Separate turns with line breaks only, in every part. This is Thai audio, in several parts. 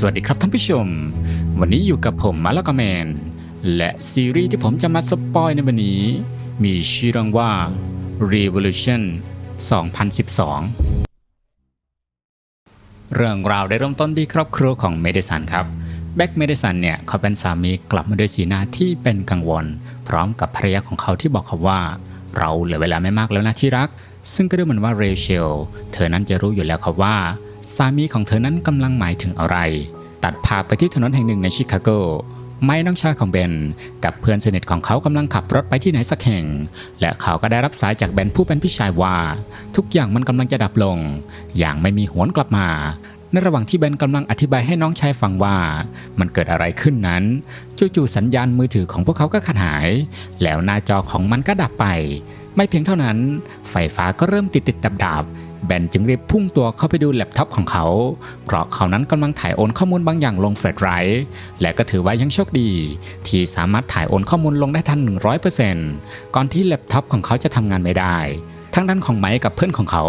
สวัสดีครับท่านผู้ชม วันนี้อยู่กับผมมาลกแมน และซีรีส์ที่ผมจะมาสปอยในวันนี้ มีชื่อเรื่องว่า Revolution 2012 เรื่องราวได้เริ่มต้นที่ครอบครัวของเมเดสันครับ แบ็กเมเดสันเนี่ยเขาเป็นสามีกลับมาด้วยสีหน้าที่เป็นกังวล พร้อมกับภรรยาของเขาที่บอกเขาว่า เราเหลือเวลาไม่มากแล้วนะที่รัก ซึ่งก็ดูเหมือนว่าเรเชลเธอนั้นจะรู้อยู่แล้วครับว่า สามีของเธอนั้นกำลังหมายถึงอะไร ตัดภาพไปที่ถนนแห่งหนึ่งในชิคาโกไม้น้องชายของเบน กับเพื่อนสนิทของเขากำลังขับรถไปที่ไหนสักแห่ง และเขาก็ได้รับสายจากเบนผู้เป็นพี่ชายว่า ทุกอย่างมันกำลังจะดับลง อย่างไม่มีหวนกลับมา ในระหว่างที่เบนกำลังอธิบายให้น้องชายฟังว่า มันเกิดอะไรขึ้นนั้น จู่ๆสัญญาณมือถือของพวกเขาก็ขาดหาย แล้วหน้าจอของมันก็ดับไป ไม่เพียงเท่านั้น ไฟฟ้าก็เริ่มติดติดดับดับ แบนจึงรีบพุ่งตัวเข้าไปดูแล็ปท็อปของเขา เพราะเขานั้นกำลังถ่ายโอนข้อมูลบางอย่างลงเฟลชไดรฟ์และก็ถือว่ายังโชคดี ที่สามารถถ่ายโอนข้อมูลลงได้ทัน 100%ก่อนที่แล็ปท็อปของเขาจะทำงานไม่ได้ ทั้งด้านของไมค์กับเพื่อนของเขา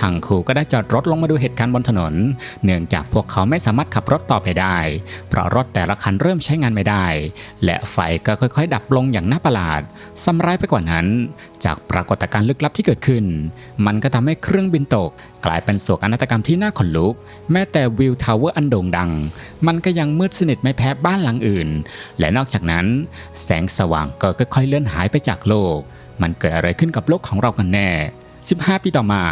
ทางครูก็ได้จอดรถลงมาดูเหตุการณ์บนถนน เนื่องจากพวกเขาไม่สามารถขับรถต่อไปได้ เพราะรถแต่ละคันเริ่มใช้งานไม่ได้ และไฟก็ค่อยๆ ดับลงอย่างน่าประหลาดซ้ำร้ายไปกว่านั้น จากปรากฏการณ์ลึกลับที่เกิดขึ้น มันก็ทำให้เครื่องบินตก กลายเป็นโศกนาฏกรรมที่น่าขนลุก แม้แต่วิวทาวเวอร์อันโด่งดัง มันก็ยังมืดสนิทไม่แพ้บ้านหลังอื่น และนอกจากนั้น แสงสว่างก็ค่อยๆเลื่อนหายไปจากโลก มันเกิดอะไรขึ้นกับโลกของเรากันแน่ 15 ปีต่อมา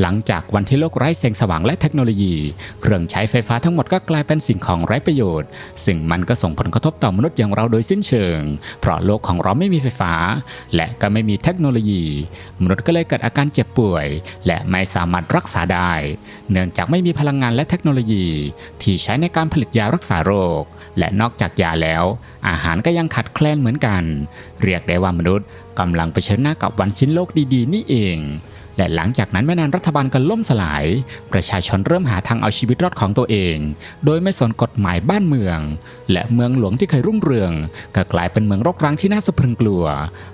หลังจากวันที่โลกไร้แสงสว่างและเทคโนโลยี เครื่องใช้ไฟฟ้าทั้งหมดก็กลายเป็นสิ่งของไร้ประโยชน์ ซึ่งมันก็ส่งผลกระทบต่อมนุษย์อย่างเราโดยสิ้นเชิง เพราะโลกของเราไม่มีไฟฟ้า และก็ไม่มีเทคโนโลยี มนุษย์ก็เลยเกิดอาการเจ็บป่วย และไม่สามารถรักษาได้ เนื่องจากไม่มีพลังงานและเทคโนโลยี ที่ใช้ในการผลิตยารักษาโรค และนอกจากยาแล้ว อาหารก็ยังขาดแคลนเหมือนกัน เรียกได้ว่ามนุษย์กำลังเผชิญหน้ากับวันสิ้นโลกดีๆ นี่เอง และหลังจากนั้นไม่นานรัฐบาลก็ล่มสลาย ประชาชนเริ่มหาทางเอาชีวิตรอดของตัวเอง โดยไม่สนกฎหมายบ้านเมือง และเมืองหลวงที่เคยรุ่งเรืองก็กลายเป็นเมืองรกร้างที่น่าสะพรึงกลัว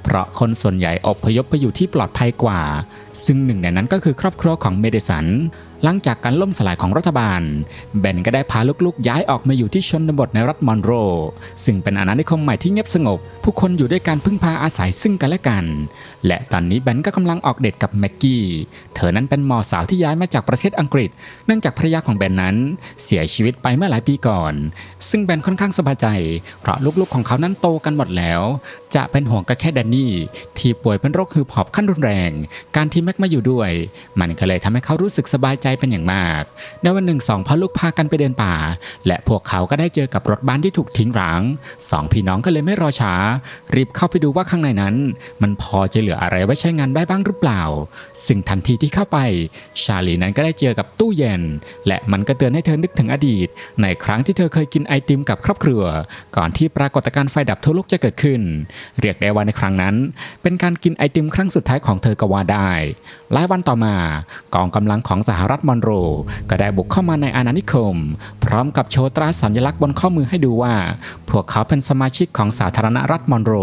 เพราะคนส่วนใหญ่อพยพไปอยู่ที่ปลอดภัยกว่า ซึ่งหนึ่งในนั้นก็คือครอบครัวของเมเดสัน หลังจากการล่มสลายของรัฐบาล เบนก็ได้พาลูกๆ ย้ายออกมาอยู่ที่ชนบทในรัฐมอนโร ซึ่งเป็นอาณานิคมใหม่ที่เงียบสงบ ผู้คนอยู่ด้วยการพึ่งพาอาศัยซึ่งกันและกัน และตอนนี้เบนก็กำลังออกเดทกับแม็กกี้ เธอนั้นเป็นหมอสาวที่ย้ายมาจากประเทศอังกฤษ เนื่องจากภรรยาของเบนนั้น เสียชีวิตไปเมื่อหลายปีก่อน ซึ่งเบนค่อนข้างสบายใจ เพราะลูกๆของเขานั้นโตกันหมดแล้ว จะเป็นห่วงก็แค่แดนนี่ที่ป่วยเป็นโรคหืบหอบขั้นรุนแรง การที่แม็กมาอยู่ด้วย มันก็เลยทำให้เขารู้สึกสบายใจเป็นอย่างมาก ในวันหนึ่งสองพ่อลูกพากันไปเดินป่า และพวกเขาก็ได้เจอกับรถบ้านที่ถูกทิ้งร้างสองพี่น้องก็เลยไม่รอช้า รีบเข้าไปดูว่าข้างในนั้น มันพอจะเหลืออะไรไว้ใช้งานได้บ้างหรือเปล่า ซึ่งทันทีที่เข้าไป ชาลีนั้นก็ได้เจอกับตู้เย็น และมันก็เตือนให้เธอนึกถึงอดีต ในครั้งที่เธอเคยกินไอติมกับครอบครัว ก่อนที่ปรากฏการณ์ไฟดับทั่วโลกจะเกิดขึ้น เรียกได้ว่าในครั้งนั้น เป็นการกินไอติมครั้งสุดท้ายของเธอก็ว่าได้ หลายวันต่อมากองกำลังของสหรัฐมอนโร ก็ได้บุกเข้ามาในอาณานิคม พร้อมกับโชว์ตราสัญลักษณ์บนข้อมือให้ดูว่า พวกเขาเป็นสมาชิกของสาธารณรัฐมอนโร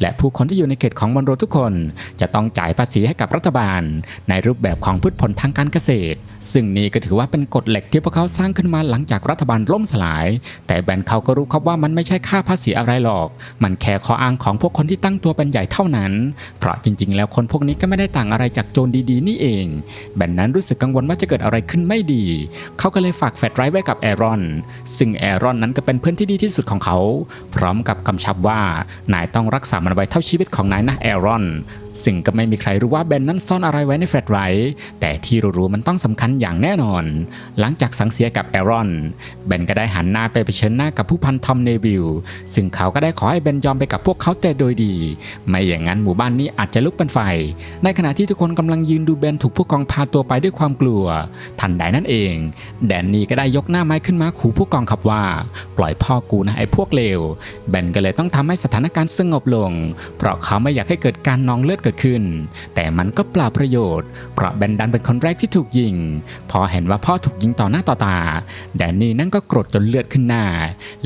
และผู้คนที่อยู่ในเขตของมอนโรทุกคน จะต้องจ่ายภาษีให้กับรัฐบาล ในรูปแบบของพืชผลทางการเกษตร ซึ่งนี่ก็ถือว่าเป็นกฎเหล็กที่พวกเขาสร้างขึ้นมาหลังจากรัฐบาลล่มสลาย แต่แบนเขาก็รู้ครับว่ามันไม่ใช่ค่าภาษีอะไรหรอก มันแค่ข้ออ้างของพวกคนที่ตั้งตัวเป็นใหญ่เท่านั้น เพราะจริง ๆ แล้วคนพวกนี้ก็ไม่ได้ต่างอะไรจากโจรดีๆ นี่เอง แบนนั้นรู้สึกกังวลว่าจะเกิดอะไรขึ้นไม่ดี เขาก็เลยฝากแฟลชไดรฟ์ไว้กับแอรอน ซึ่งแอรอนนั้นก็เป็นเพื่อนที่ดีที่สุดของเขา พร้อมกับกำชับว่านายต้องรักษามันไว้เท่าชีวิตของนายนะแอรอน ซึ่งก็ไม่มีใครรู้ว่าเบนนั้นซ่อนอะไรไว้ในแฟลชไรฟ์แต่ที่รู้ๆมันต้องสำคัญอย่างแน่นอน หลังจากสังเสียกับแอรอนเบนก็ได้หันหน้าไปเผชิญหน้ากับผู้พันทอมเนวิลซึ่งเขาก็ได้ขอให้เบนยอมไปกับพวกเขาแต่โดยดี ไม่อย่างนั้นหมู่บ้านนี้อาจจะลุกเป็นไฟ ในขณะที่ทุกคนกำลังยืนดูเบนถูกผู้กองพาตัวไปด้วยความกลัว ทันใดนั่นเอง แดนนี่ก็ได้ยกหน้าไม้ขึ้นมาขู่ผู้กองขับว่า ปล่อยพ่อกูนะไอ้พวกเลวเบนก็เลยต้องทำให้สถานการณ์สงบลง เพราะเขาไม่อยากให้เกิดการนองเลือดกิดขึ้น แต่มันก็เปล่าประโยชน์ เพราะเบนดันเป็นคนแรกที่ถูกยิง พอเห็นว่าพ่อถูกยิงต่อหน้าต่อตา แดนนี่นั่นก็โกรธจนเลือดขึ้นหน้า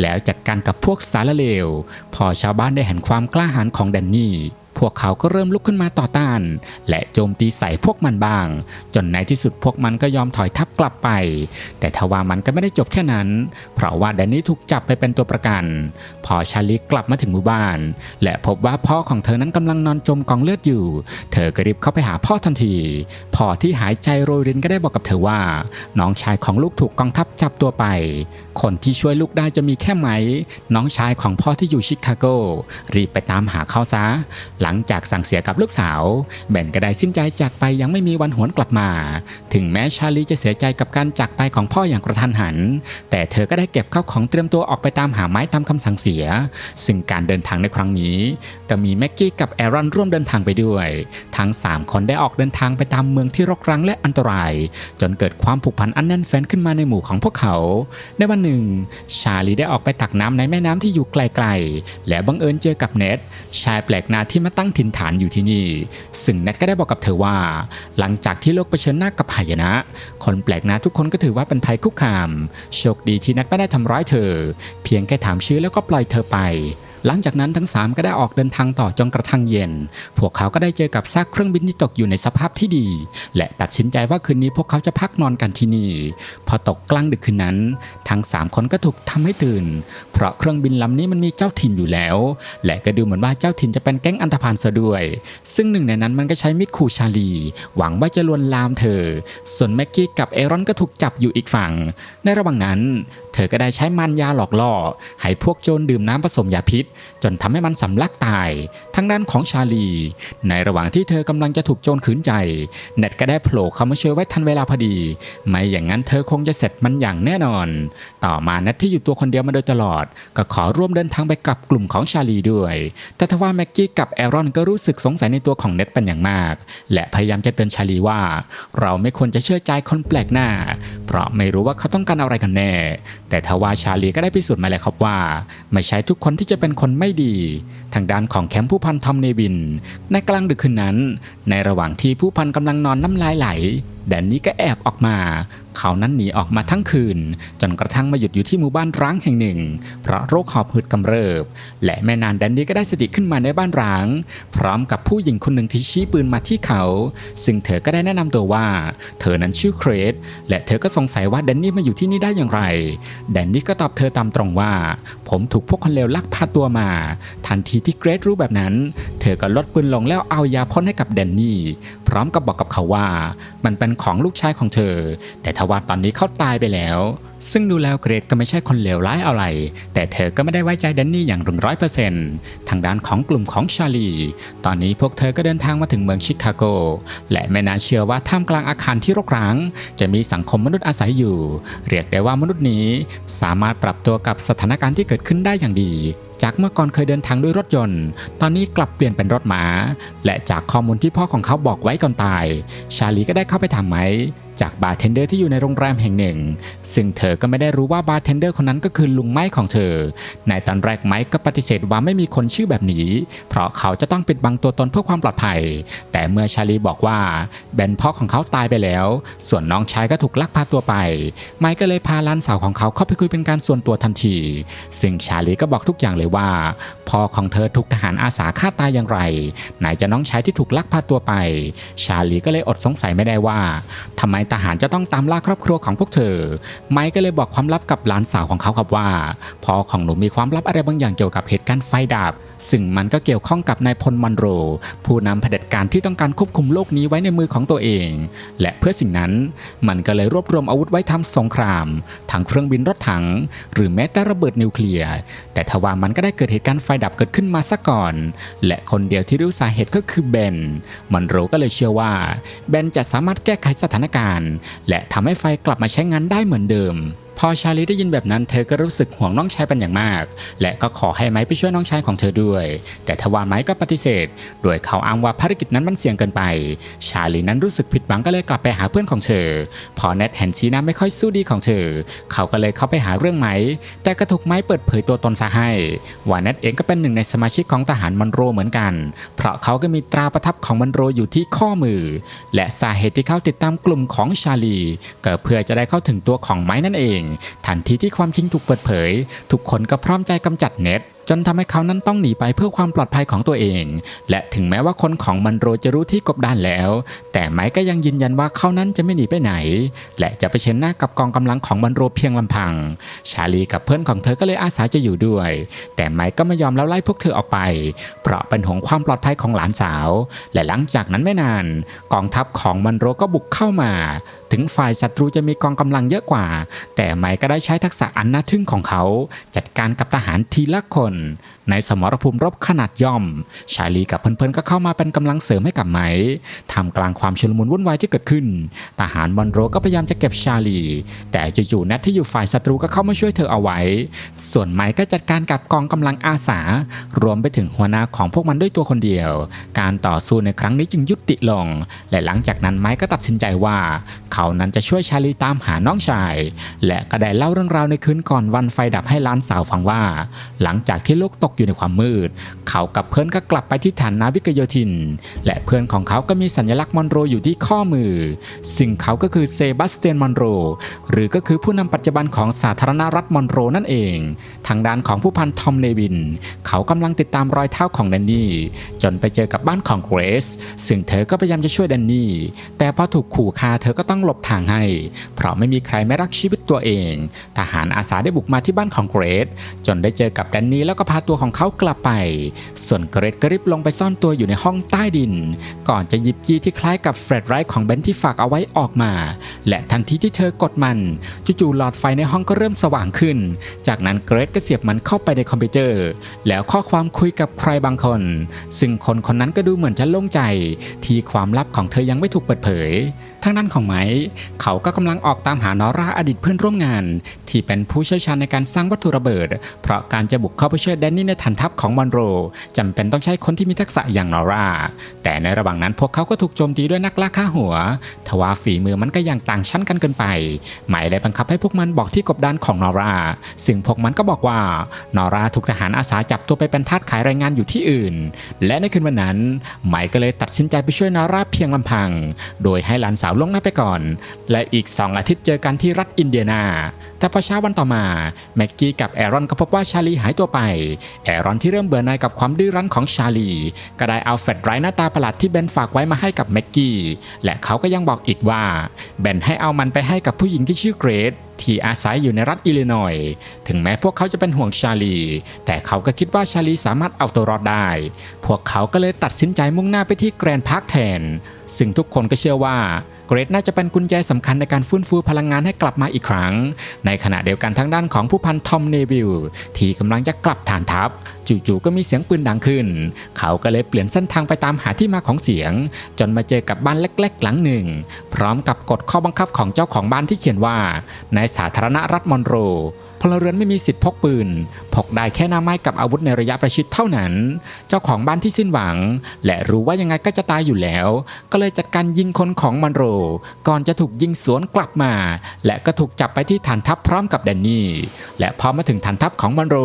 แล้วจัดการกับพวกสารเลว พอชาวบ้านได้เห็นความกล้าหาญของแดนนี่ พวกเขาก็เริ่มลุกขึ้นมาต่อต้าน และโจมตีใส่พวกมันบ้าง จนในที่สุดพวกมันก็ยอมถอยทับกลับไป แต่ทว่ามันก็ไม่ได้จบแค่นั้น เพราะว่าแดนนี่ถูกจับไปเป็นตัวประกัน พอชาลีกลับมาถึงหมู่บ้าน และพบว่าพ่อของเธอนั้นกำลังนอนจมกองเลือดอยู่ เธอก็รีบเข้าไปหาพ่อทันที พ่อที่หายใจโรยรินก็ได้บอกกับเธอว่า น้องชายของลูกถูกกองทัพจับตัวไป คนที่ช่วยลูกได้จะมีแค่ไหม น้องชายของพ่อที่อยู่ชิคาโกรีบไปตามหาเขาซะหลังจากสั่งเสียกับลูกสาวแบนก็ได้สิ้นใจจากไปยังไม่มีวันหวนกลับมา ถึงแม้ชาลีจะเสียใจกับการจากไปของพ่ออย่างกระทันหัน แต่เธอก็ได้เก็บข้าวของเตรียมตัวออกไปตามหาไม้ตามคำสั่งเสีย ซึ่งการเดินทางในครั้งนี้ ก็มีแม็กกี้กับแอรอนร่วมเดินทางไปด้วย ทั้ง 3 คนได้ออกเดินทางไปตามเมืองที่รกร้างและอันตราย จนเกิดความผูกพันอันแน่นแฟ้นขึ้นมาในหมู่ของพวกเขา ในวันหนึ่ง ชาลีได้ออกไปตักน้ำในแม่น้ำที่อยู่ไกลๆ และบังเอิญเจอกับเน็ตชายแปลกหน้าที่มาตั้งถิ่นฐานอยู่ที่นี่ ซึ่งแนทก็ได้บอกกับเธอว่า หลังจากที่โลกเผชิญหน้ากับหายนะ คนแปลกหน้าทุกคนก็ถือว่าเป็นภัยคุกคาม โชคดีที่แนทไม่ได้ทำร้ายเธอ เพียงแค่ถามชื่อแล้วก็ปล่อยเธอไป หลังจากนั้นทั้ง 3 ก็ได้ออกเดินทางต่อจนกระทั่งเย็น พวกเขาก็ได้เจอกับซากเครื่องบินที่ตกอยู่ในสภาพที่ดี และตัดสินใจว่าคืนนี้พวกเขาจะพักนอนกันที่นี่ พอตกกลางดึกคืนนั้น ทั้ง 3 คนก็ถูกทำให้ตื่น เพราะเครื่องบินลำนี้มันมีเจ้าถิ่นอยู่แล้ว และก็ดูเหมือนว่าเจ้าถิ่นจะเป็นแก๊งอันธพาลซะด้วย ซึ่งหนึ่งในนั้นมันก็ใช้มิดขู่ชาลี หวังว่าจะลวนลามเธอ ส่วนแม็กกี้กับเอรอนก็ถูกจับอยู่อีกฝั่ง ในระหว่างนั้นเธอก็ได้ใช้มันยาหลอกล่อ ให้พวกโจรดื่มน้ำผสมยาพิษ จนทำให้มันสำลักตาย ทางด้านของชาลี ในระหว่างที่เธอกำลังจะถูกโจรขืนใจ เน็ตก็ได้โผล่เข้ามาช่วยไว้ทันเวลาพอดี ไม่อย่างนั้นเธอคงจะเสร็จมันอย่างแน่นอน ต่อมาเน็ตที่อยู่ตัวคนเดียวมาโดยตลอด ก็ขอร่วมเดินทางไปกับกลุ่มของชาลีด้วย แต่ทว่าแม็กกี้กับแอรอนก็รู้สึกสงสัยในตัวของเน็ตเป็นอย่างมาก และพยายามจะเตือนชาลีว่า เราไม่ควรจะเชื่อใจคนแปลกหน้า เพราะไม่รู้ว่าเขาต้องการอะไรกันแน่ แต่ทว่าชาลีก็ได้พิสูจน์มาแล้วครับว่า ไม่ใช่ทุกคนที่จะเป็นคนไม่ดี ทางด้านของแคมป์ผู้พันทอมเนวิน ในกลางดึกคืนนั้น ในระหว่างที่ผู้พันกำลังนอนน้ำลายไหลแดนนี่ก็แอบออกมา เขานั้นหนีออกมาทั้งคืน จนกระทั่งมาหยุดอยู่ที่หมู่บ้านร้างแห่งหนึ่ง เพราะโรคหอบหืดกำเริบ และแม่นานแดนนี่ก็ได้สติขึ้นมาในบ้านร้าง พร้อมกับผู้หญิงคนหนึ่งที่ชี้ปืนมาที่เขา ซึ่งเธอก็ได้แนะนำตัวว่า เธอนั้นชื่อเครดและเธอก็สงสัยว่าแดนนี่มาอยู่ที่นี่ได้อย่างไร แดนนี่ก็ตอบเธอตามตรงว่า ผมถูกพวกคนเลวลักพาตัวมา ทันทีที่เกรดรู้แบบนั้น เธอก็ลดปืนลงแล้วเอายาพ่นให้กับแดนนี่ ร้อมกับบอกกับเขาว่า มันเป็นของลูกชายของเธอ แต่ทว่าตอนนี้เขาตายไปแล้ว ซึ่งดูแล้วเกรดก็ไม่ใช่คนเลวร้ายอะไร แต่เธอก็ไม่ได้ไว้ใจแดนนี่อย่างร้อยเปอร์เซนต์ทางด้านของกลุ่มของชาลี ตอนนี้พวกเธอก็เดินทางมาถึงเมืองชิคาโก และไม่น่าเชื่อว่าท่ามกลางอาคารที่รกร้าง จะมีสังคมมนุษย์อาศัยอยู่ เรียกได้ว่ามนุษย์นี้สามารถปรับตัวกับสถานการณ์ที่เกิดขึ้นได้อย่างดี จากเมื่อก่อนเคยเดินทางด้วยรถยนต์ ตอนนี้กลับเปลี่ยนเป็นรถม้าและจากข้อมูลที่พ่อของเขาบอกไว้ก่อนตาย ชาลีก็ได้เข้าไปถามไหม จากบาร์เทนเดอร์ที่อยู่ในโรงแรมแห่งหนึ่ง ซึ่งเธอก็ไม่ได้รู้ว่าบาร์เทนเดอร์คนนั้นก็คือลุงไม้ของเธอ ในตอนแรกไม้ก็ปฏิเสธว่าไม่มีคนชื่อแบบนี้ เพราะเขาจะต้องปิดบังตัวตนเพื่อความปลอดภัย แต่เมื่อชาลีบอกว่าแบนพ่อของเขาตายไปแล้ว ส่วนน้องชายก็ถูกลักพาตัวไป ไม้ก็เลยพาลานสาวของเขาเข้าไปคุยเป็นการส่วนตัวทันที ซึ่งชาลีก็บอกทุกอย่างเลยว่าพ่อของเธอถูกทหารอาสาฆ่าตายอย่างไร ไหนจะน้องชายที่ถูกลักพาตัวไป ชาลีก็เลยอดสงสัยไม่ได้ว่าทำไมทหารจะต้องตามล่าครอบครัวของพวกเธอ ไมค์ก็เลยบอกความลับกับหลานสาวของเขาครับว่าพ่อของหนูมีความลับอะไรบางอย่างเกี่ยวกับเหตุการณ์ไฟดับ ซึ่งมันก็เกี่ยวข้องกับนายพลมันโร ผู้นำเผด็จการที่ต้องการควบคุมโลกนี้ไว้ในมือของตัวเอง และเพื่อสิ่งนั้นมันก็เลยรวบรวมอาวุธไว้ทำสงครามทั้งเครื่องบินรถถัง หรือแม้แต่ระเบิดนิวเคลียร์แต่ทว่ามันก็ได้เกิดเหตุการณ์ไฟดับเกิดขึ้นมาซะก่อน และคนเดียวที่รู้สาเหตุก็คือเบนมันโรก็เลยเชื่อว่าเบนจะสามารถแก้ไขสถานการณ์ และทำให้ไฟกลับมาใช้งานได้เหมือนเดิม พอชาลีได้ยินแบบนั้นเธอก็รู้สึกห่วงน้องชายเป็นอย่างมาก และก็ขอให้ไม้ไปช่วยน้องชายของเธอด้วย แต่ทว่าไม้ก็ปฏิเสธ โดยเขาอ้างว่าภารกิจนั้นมันเสี่ยงเกินไป ชาลีนั้นรู้สึกผิดหวังก็เลยกลับไปหาเพื่อนของเธอ พอเน็ตเห็นสีหน้าไม่ค่อยสู้ดีของเธอ เขาก็เลยเข้าไปหาเรื่องไม้แต่ก็ถูกไม้เปิดเผยตัวตนซะให้ว่าเน็ตเองก็เป็นหนึ่งในสมาชิกของทหารมอนโรเหมือนกัน เพราะเขาก็มีตราประทับของมอนโรอยู่ที่ข้อมือ และสาเหตุที่เขาติดตามกลุ่มของชาลีก็เพื่อจะได้เข้าถึงตัวของไม้นั่นเองทันทีที่ความจริงถูกเปิดเผย ทุกคนก็พร้อมใจกำจัดเน็ต จนทำให้เขานั้นต้องหนีไปเพื่อความปลอดภัยของตัวเอง และถึงแม้ว่าคนของมันโรจะรู้ที่กบดานแล้ว แต่ไมค์ก็ยังยืนยันว่าเขานั้นจะไม่หนีไปไหน และจะไปเชิญหน้ากับกองกำลังของมันโรเพียงลำพัง ชาลีกับเพื่อนของเธอก็เลยอาสาจะอยู่ด้วย แต่ไมค์ก็ไม่ยอมแล้วไล่พวกเธอออกไป เพราะเป็นห่วงความปลอดภัยของหลานสาว และหลังจากนั้นไม่นาน กองทัพของมันโรก็บุกเข้ามา ถึงฝ่ายศัตรูจะมีกองกำลังเยอะกว่า แต่ไมค์ก็ได้ใช้ทักษะอันน่าทึ่งของเขา จัดการกับทหารทีละคนในสมรภูมิรบขนาดย่อม ชาลีกับเพื่อนๆก็เข้ามาเป็นกำลังเสริมให้กับไมค์ทำกลางความชุลมุนวุ่นวายที่เกิดขึ้นทหารมอนโรก็พยายามจะเก็บชาลี แต่จู่ๆแนทที่อยู่ฝ่ายศัตรูก็เข้ามาช่วยเธอเอาไว้ ส่วนไมค์ก็จัดการกับกองกำลังอาสา รวมไปถึงหัวหน้าของพวกมันด้วยตัวคนเดียว การต่อสู้ในครั้งนี้จึงยุติลง และหลังจากนั้นไมค์ก็ตัดสินใจว่า เขานั้นจะช่วยชาลีตามหาน้องชาย และก็ได้เล่าเรื่องราวในคืนก่อนวันไฟดับให้ล้านสาวฟังว่า หลังจากที่โลกตกอยู่ในความมืด เขากับเพื่อนก็กลับไปที่ฐานนาวิกโยธิน และเพื่อนของเขาก็มีสัญลักษณ์มอนโรอยู่ที่ข้อมือ ซึ่งเขาก็คือเซบาสเตียนมอนโร หรือก็คือผู้นำปัจจุบันของสาธารณรัฐมอนโรนั่นเอง ทางด้านของผู้พันทอมเนวิน เขากำลังติดตามรอยเท้าของแดนนี่ จนไปเจอกับบ้านของเกรซซึ่งเธอก็พยายามจะช่วยแดนนี่ แต่พอถูกขู่ฆ่าเธอก็ต้องหลบทางให้ เพราะไม่มีใครไม่รักชีวิตตัวเอง ทหารอาสาได้บุกมาที่บ้านของเกรซจนได้เจอกับแดนนี่แล้แล้วก็พาตัวของเขากลับไป ส่วนเกรซก็รีบลงไปซ่อนตัวอยู่ในห้องใต้ดิน ก่อนจะหยิบจีที่คล้ายกับแฟลชไรฟ์ของเบนที่ฝากเอาไว้ออกมา และทันทีที่เธอกดมันจู่ๆหลอดไฟในห้องก็เริ่มสว่างขึ้น จากนั้นเกรซก็เสียบมันเข้าไปในคอมพิวเตอร์ แล้วข้อความคุยกับใครบางคน ซึ่งคนคนนั้นก็ดูเหมือนจะโล่งใจ ที่ความลับของเธอยังไม่ถูกเปิดเผย ทางด้านของไม้เขาก็กำลังออกตามหานอร่าอดีตเพื่อนร่วมงาน ที่เป็นผู้เชี่ยวชาญในการสร้างวัตถุระเบิด เพราะการจะบุกเข้าไปช่วยแดนนี่ในฐานทัพของมอนโรจำเป็นต้องใช้คนที่มีทักษะอย่างนอร่า แต่ในระหว่างนั้นพวกเขาก็ถูกโจมตีด้วยนักล่าฆ่าหัว ทว่าฝีมือมันก็ยังต่างชั้นกันเกินไปหมายเลยบังคับให้พวกมันบอกที่กบดานของนอร่า ซึ่งพวกมันก็บอกว่านอร่าถูกทหารอาสาจับตัวไปเป็นทาสขายแรงงานอยู่ที่อื่น และในคืนวันนั้นไหมก็เลยตัดสินใจไปช่วยนอร่าเพียงลำพัง โดยให้หลานสาวล่วงหน้าไปก่อน และอีก 2 อาทิตย์เจอกันที่รัฐอินเดียนา แต่พอเช้าวันต่อมา แม็กกี้กับแอรอนก็พบว่าชาลีหายตัวไป แอรอนที่เริ่มเบื่อหน่ายกับความดื้อรั้นของชาลี ก็ได้เอาแฟลชไดร์หน้าตาประหลาดที่เบนฝากไว้มาให้กับแม็กกี้ และเขาก็ยังบอกอีกว่าเบนให้เอามันไปให้กับผู้หญิงที่ชื่อเกรซที่อาศัยอยู่ในรัฐอิลลินอย ถึงแม้พวกเขาจะเป็นห่วงชาลี แต่เขาก็คิดว่าชาลีสามารถเอาตัวรอดได้ พวกเขาก็เลยตัดสินใจมุ่งหน้าไปที่แกรนด์พาร์คแทน ซึ่งทุกคนก็เชื่อว่าเกรดน่าจะเป็นกุญแจสำคัญในการฟื้นฟูพลังงานให้กลับมาอีกครั้ง ในขณะเดียวกันทางด้านของผู้พันทอมเนวิลที่กำลังจะกลับฐานทัพ จู่ๆก็มีเสียงปืนดังขึ้น เขาก็เลยเปลี่ยนเส้นทางไปตามหาที่มาของเสียง จนมาเจอกับบ้านเล็กๆ หลังหนึ่ง พร้อมกับกฎข้อบังคับของเจ้าของบ้านที่เขียนว่า ในสาธารณรัฐมอนโร พลเรือนไม่มีสิทธิ์พกปืน พกได้แค่หน้าไม้กับอาวุธในระยะประชิดเท่านั้น เจ้าของบ้านที่สิ้นหวัง และรู้ว่ายังไงก็จะตายอยู่แล้ว ก็เลยจัดการยิงคนของมันโร ก่อนจะถูกยิงสวนกลับมา และก็ถูกจับไปที่ฐานทัพพร้อมกับแดนนี่และพอมาถึงฐานทัพของมันโร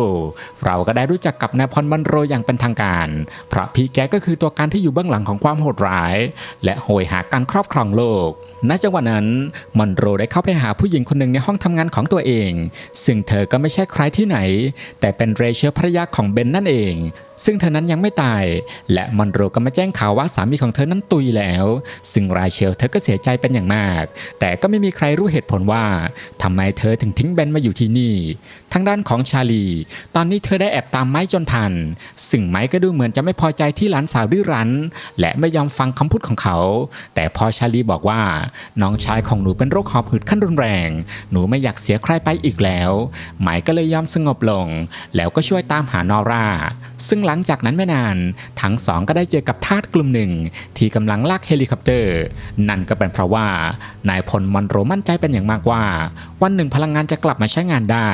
เราก็ได้รู้จักกับนายพลมันโรอย่างเป็นทางการเพราะพี่แกก็คือตัวการที่อยู่เบื้องหลังของความโหดร้าย และโหยหาการครอบครองโลกณจังหวะนั้นมอนโรได้เข้าไปหาผู้หญิงคนหนึ่งในห้องทำงานของตัวเอง ซึ่งเธอก็ไม่ใช่ใครที่ไหน แต่เป็นเรเชลภรรยาของเบนนั่นเอง ซึ่งเธอนั้นยังไม่ตาย และมอนโรก็มาแจ้งข่าวว่าสามีของเธอนั้นตุยแล้ว ซึ่งราเชลเธอก็เสียใจเป็นอย่างมาก แต่ก็ไม่มีใครรู้เหตุผลว่าทำไมเธอถึงทิ้งเบนมาอยู่ที่นี่ ทางด้านของชาลี ตอนนี้เธอได้แอบตามไม้จนทัน ซึ่งไม้ก็ดูเหมือนจะไม่พอใจที่หลานสาวดื้อรั้น และไม่ยอมฟังคำพูดของเขา แต่พอชาลีบอกว่า น้องชายของหนูเป็นโรคหอบหืดขั้นรุนแรง หนูไม่อยากเสียใครไปอีกแล้ว ไม้ก็เลยยอมสงบลง แล้วก็ช่วยตามหานอร่า ซึ่งหลังจากนั้นไม่นาน ทั้งสองก็ได้เจอกับทาสกลุ่มหนึ่ง ที่กำลังลากเฮลิคอปเตอร์ นั่นก็เป็นเพราะว่านายพลมอนโรมั่นใจเป็นอย่างมากว่า วันหนึ่งพลังงานจะกลับมาใช้งานได้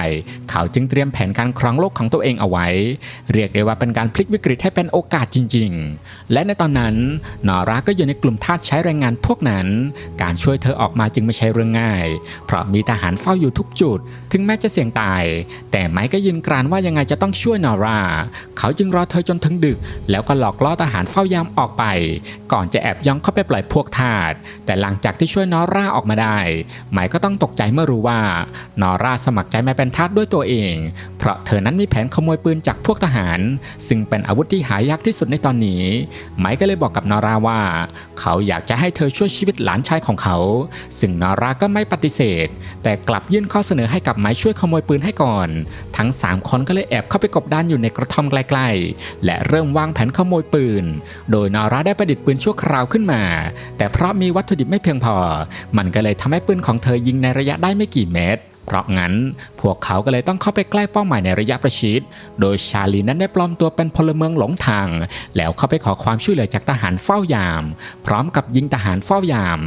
เขาจึงเตรียมแผนการครองโลกของตัวเองเอาไว้ เรียกได้ว่าเป็นการพลิกวิกฤตให้เป็นโอกาสจริง ๆ และในตอนนั้นนอร่าก็อยู่ในกลุ่มทาสใช้แรงงานพวกนั้น การช่วยเธอออกมาจึงไม่ใช่เรื่องง่าย เพราะมีทหารเฝ้าอยู่ทุกจุด ถึงแม้จะเสี่ยงตาย แต่ไมค์ก็ยืนกรานว่ายังไงจะต้องช่วยนอร่า เขาจึงรอเธอจนถึงดึก แล้วก็หลอกล่อทหารเฝ้ายามออกไป ก่อนจะแอบย่องเข้าไปปล่อยพวกทาสแต่หลังจากที่ช่วยนอร่าออกมาได้ ไมค์ก็ต้องตกใจเมื่อรู้ว่านอร่าสมัครใจมาเป็นทาสด้วยตัวเอง เพราะเธอนั้นมีแผนขโมยปืนจากพวกทหาร ซึ่งเป็นอาวุธที่หายากที่สุดในตอนนี้ ไมค์ก็เลยบอกกับนอร่าว่า เขาอยากจะให้เธอช่วยชีวิตหลานชายของเขา ซึ่งนอร่าก็ไม่ปฏิเสธ แต่กลับยื่นข้อเสนอให้กับไมค์ช่วยขโมยปืนให้ก่อน ทั้ง 3 คนก็เลยแอบเข้าไปกบดานอยู่ในกระท่อมใกล้และเริ่มวางแผนขโมยปืน โดยนาราได้ประดิษฐ์ปืนชั่วคราวขึ้นมา แต่เพราะมีวัตถุดิบไม่เพียงพอ มันก็เลยทำให้ปืนของเธอยิงในระยะได้ไม่กี่เมตร เพราะงั้นพวกเขาก็เลยต้องเข้าไปใกล้เป้าหมายในระยะประชิด โดยชาลีนั้นได้ปลอมตัวเป็นพลเมืองหลงทาง แล้วเข้าไปขอความช่วยเหลือจากทหารเฝ้ายาม พร้อมกับยิงทหารเฝ้ายาม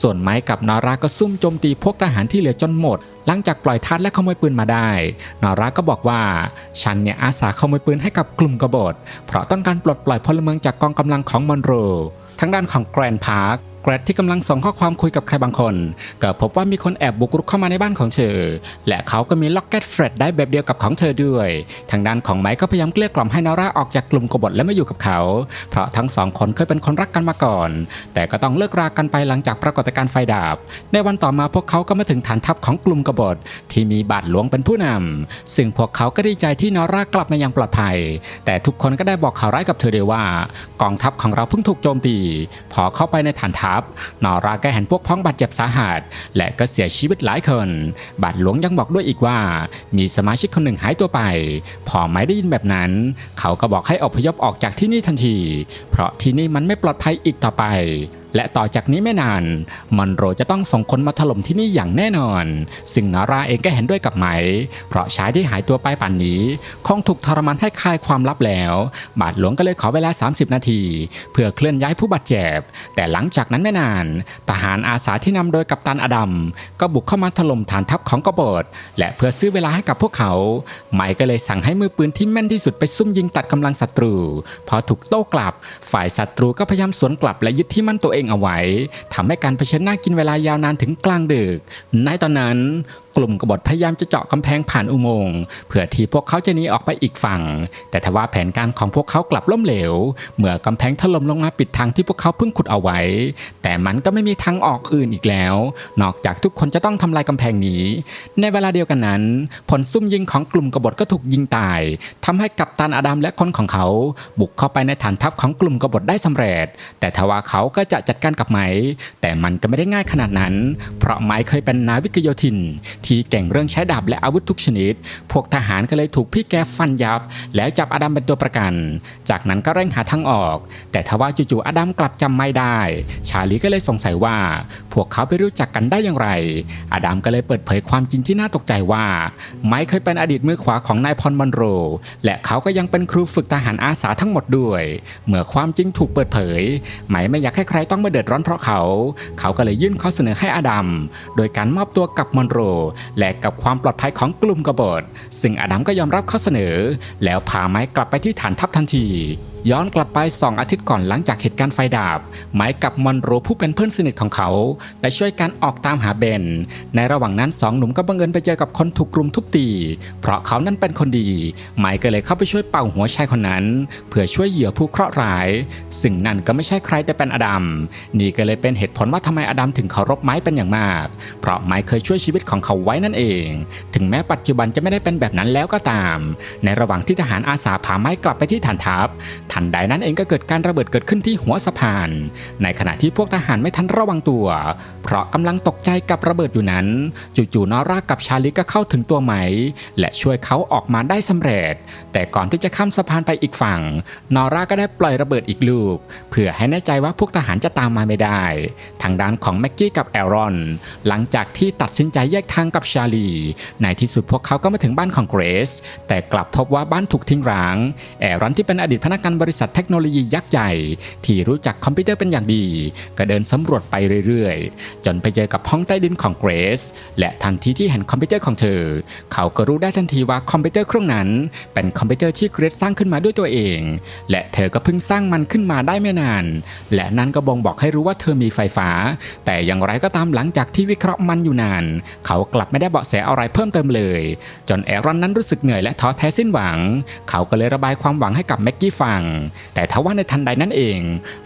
ส่วนไม้กับนอราก็ซุ่มโจมตีพวกทหารที่เหลือจนหมด หลังจากปล่อยทัดและขโมยปืนมาได้นอราก็บอกว่า ฉันเนี่ยอาสาขโมยปืนให้กับกลุ่มกบฏ เพราะต้องการปลดปล่อยพลเมืองจากกองกำลังของมอนโรทางด้านของแกรนพาร์ค แกรดที่กำลังส่งข้อความคุยกับใครบางคน ก็พบว่ามีคนแอบบุกรุกเข้ามาในบ้านของเธอ และเขาก็มีล็อกเก็ตเฟรดได้แบบเดียวกับของเธอด้วย ทางด้านของไมค์ก็พยายามเกลี้ยกล่อมให้นาร่าออกจากกลุ่มกบฏและมาอยู่กับเขา เพราะทั้งสองคนเคยเป็นคนรักกันมาก่อน แต่ก็ต้องเลิกรากันไปหลังจากปรากฏการณ์ไฟดับ ในวันต่อมาพวกเขาก็มาถึงฐานทัพของกลุ่มกบฏที่มีบาทหลวงเป็นผู้นำซึ่งพวกเขาก็ดีใจที่นอร่ากลับมาอย่างปลอดภัย แต่ทุกคนก็ได้บอกข่าวร้ายกับเธอด้วยว่า กองทัพของเราเพิ่งถูกโจมตี พอเข้าไปในฐานทัพนอราก็เห็นพวกพ้องบาดเจ็บสาหัส และก็เสียชีวิตหลายคน บาดหลวงยังบอกด้วยอีกว่า มีสมาชิกคนหนึ่งหายตัวไป พอไม่ได้ยินแบบนั้น เขาก็บอกให้อพยพออกจากที่นี่ทันที เพราะที่นี่มันไม่ปลอดภัยอีกต่อไป และต่อจากนี้ไม่นานมอนโรจะต้องส่งคนมาถล่มที่นี่อย่างแน่นอน ซึ่งนาราเองก็เห็นด้วยกับไหม เพราะชายที่หายตัวไปป่านนี้ คงถูกทรมานให้คลายความลับแล้ว บาทหลวงก็เลยขอเวลา 30 นาที เพื่อเคลื่อนย้ายผู้บาดเจ็บ แต่หลังจากนั้นไม่นาน ทหารอาสาที่นำโดยกัปตันอดัมก็บุกเข้ามาถล่มฐานทัพของกบฏ และเพื่อซื้อเวลาให้กับพวกเขา ไหมก็เลยสั่งให้มือปืนที่แม่นที่สุดไปซุ่มยิงตัดกำลังศัตรู พอถูกโต้กลับ ฝ่ายศัตรูก็พยายามสวนกลับและยึดที่มั่นตัวเองเอาไว้ทำให้การเผชิญหน้ากินเวลายาวนานถึงกลางดึก ในตอนนั้น กลุ่มกบฏพยายามจะเจาะกำแพงผ่านอุโมงค์เพื่อที่พวกเขาจะหนีออกไปอีกฝั่ง แต่ทว่าแผนการของพวกเขากลับล้มเหลว เมื่อกำแพงถล่มลงมาปิดทางที่พวกเขาเพิ่งขุดเอาไว้ แต่มันก็ไม่มีทางออกอื่นอีกแล้ว นอกจากทุกคนจะต้องทำลายกำแพงนี้ ในเวลาเดียวกันนั้น ผลซุ่มยิงของกลุ่มกบฏก็ถูกยิงตายทำให้กัปตันอดัมและคนของเขา บุกเข้าไปในฐานทัพของกลุ่มกบฏได้สำเร็จ แต่ทว่าเขาก็จะจัดการกับไหมแต่มันก็ไม่ได้ง่ายขนาดนั้น เพราะไหมเคยเป็นนาวิกโยธินที่เก่งเรื่องใช้ดาบและอาวุธทุกชนิด พวกทหารก็เลยถูกพี่แกฟันยับ แล้วจับอดัมเป็นตัวประกัน จากนั้นก็เร่งหาทางออก แต่ทว่าจู่ๆอดัมกลับจำไม่ได้ ชาลีก็เลยสงสัยว่า พวกเขาไปรู้จักกันได้อย่างไร อดัมก็เลยเปิดเผยความจริงที่น่าตกใจว่า ไมค์เคยเป็นอดีตมือขวาของนายพรมอนโร และเขาก็ยังเป็นครูฝึกทหารอาสาทั้งหมดด้วย เมื่อความจริงถูกเปิดเผย ไมค์ไม่อยากให้ใครต้องมาเดือดร้อนเพราะเขา เขาก็เลยยื่นข้อเสนอให้อดัม โดยการมอบตัวกับมอนโรและกับความปลอดภัยของกลุ่มกบฏ ซึ่งอดัมก็ยอมรับข้อเสนอ แล้วพาไม้กลับไปที่ฐานทัพทันที ย้อนกลับไป 2 อาทิตย์ก่อนหลังจากเหตุการณ์ไฟดับไมค์กับมอนโรผู้เป็นเพื่อนสนิทของเขาได้ช่วยกันออกตามหาเบน ในระหว่างนั้นสองหนุ่มก็บังเอิญไปเจอกับคนถูกกลุ่มทุบตี เพราะเขานั้นเป็นคนดีไมค์ก็เลยเข้าไปช่วยเป่าหัวชายคนนั้น เพื่อช่วยเหยื่อผู้เคราะห์ร้ายซึ่งนั่นก็ไม่ใช่ใครแต่เป็นอดัมนี่ก็เลยเป็นเหตุผลว่าทำไมอดัมถึงเคารพไม้เป็นอย่างมาก เพราะไม้เคยช่วยชีวิตของเขาไว้นั่นเอง ถึงแม้ปัจจุบันจะไม่ได้เป็นแบบนั้นแล้วก็ตาม ในระหว่างที่ทหารอาสาพาไม้กลับไปที่ฐานทัพทันใดนั้นเองก็เกิดการระเบิดเกิดขึ้นที่หัวสะพาน ในขณะที่พวกทหารไม่ทันระวังตัว เพราะกำลังตกใจกับระเบิดอยู่นั้น จู่ๆนอร่ากับชาลิก็เข้าถึงตัวไหม และช่วยเขาออกมาได้สำเร็จ แต่ก่อนที่จะข้ามสะพานไปอีกฝั่ง นอร่าก็ได้ปล่อยระเบิดอีกลูก เพื่อให้แน่ใจว่าพวกทหารจะตามมาไม่ได้ ทางด้านของแม็กกี้กับแอรอน หลังจากที่ตัดสินใจแยกทางกับชาลี ในที่สุดพวกเขาก็มาถึงบ้านของเกรซแต่กลับพบว่าบ้านถูกทิ้งร้าง แอรอนที่เป็นอดีตพนักงานบริษัทเทคโนโลยียักษ์ใหญ่ ที่รู้จักคอมพิวเตอร์เป็นอย่างดี ก็เดินสำรวจไปเรื่อยๆ จนไปเจอกับห้องใต้ดินของเกรซและทันทีที่เห็นคอมพิวเตอร์ของเธอ เขาก็รู้ได้ทันทีว่าคอมพิวเตอร์เครื่องนั้น เป็นคอมพิวเตอร์ที่เกรซสร้างขึ้นมาด้วยตัวเอง และเธอก็เพิ่งสร้างมันขึ้นมาได้ไม่นาน และนั่นก็บ่งบอกให้รู้ว่าเธอมีไฟฟ้า แต่อย่างไรก็ตามหลังจากที่วิเคราะห์มันอยู่นาน เขากลับไม่ได้เบาะแสอะไรเพิ่มเติมเลย จนแอรอนนั้นรู้สึกเหนื่อยและท้อแท้สิ้นหวัง เขาก็เลยระบายความหวังให้กับแม็กกี้ฟังแต่ทว่าในทันใดนั้นเอง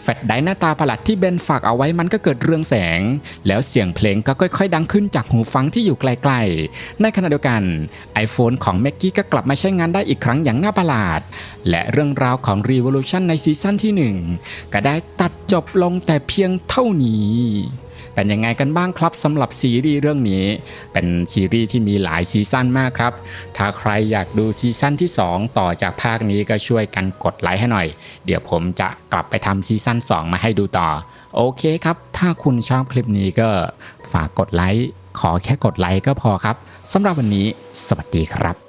แฟลชไดหน้าตาประหลาดที่เบนฝากเอาไว้มันก็เกิดเรืองแสง แล้วเสียงเพลงก็ค่อยๆ ดังขึ้นจากหูฟังที่อยู่ไกลๆ ในขณะเดียวกัน iPhone ของแม็กกี้ก็กลับมาใช้งานได้อีกครั้งอย่างน่าประหลาด และเรื่องราวของ Revolution ในซีซั่นที่ 1 ก็ได้ตัดจบลงแต่เพียงเท่านี้ เป็นยังไงกันบ้างครับสำหรับซีรีส์เรื่องนี้ เป็นซีรีส์ที่มีหลายซีซั่นมากครับ ถ้าใครอยากดูซีซั่นที่ 2 ต่อจากภาคนี้ก็ช่วยกันกดไลค์ให้หน่อย เดี๋ยวผมจะกลับไปทำซีซั่น2 มาให้ดูต่อ โอเคครับ ถ้าคุณชอบคลิปนี้ก็ฝากกดไลค์ขอแค่กดไลค์ก็พอครับสำหรับวันนี้ สวัสดีครับ